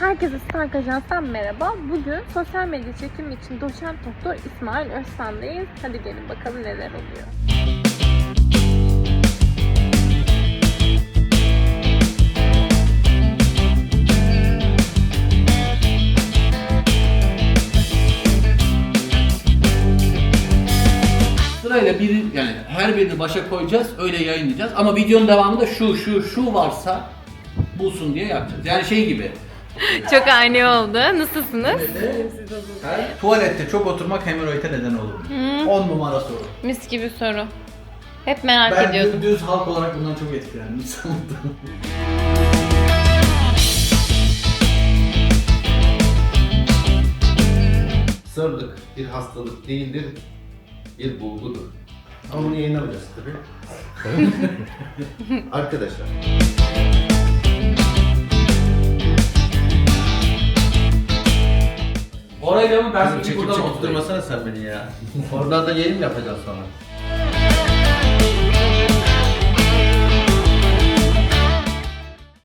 Herkese Stark Ajans'tan merhaba. Bugün sosyal medya çekimi için doçent doktor İsmail Özsan'dayız. Hadi gelin bakalım neler oluyor. Sırayla biri yani her birini başa koyacağız, öyle yayınlayacağız. Ama videonun devamında şu şu şu varsa bulsun diye yapacağız. Yani şey gibi. Çok ani oldu. Nasılsınız? Tuvalette çok oturmak hemoroide neden olur. 10 numara soru. Mis gibi soru. Hep merak Ben ediyordum. düz halk olarak bundan çok etkilendim sanırım. Sırlık bir hastalık değildir, bir bulgudur. Ama bunu yayınlamayacağız tabii. Arkadaşlar, Orayla mı ben kızım çekip çekip durmasana sen beni ya. Oradan da yayın yapacağız sonra?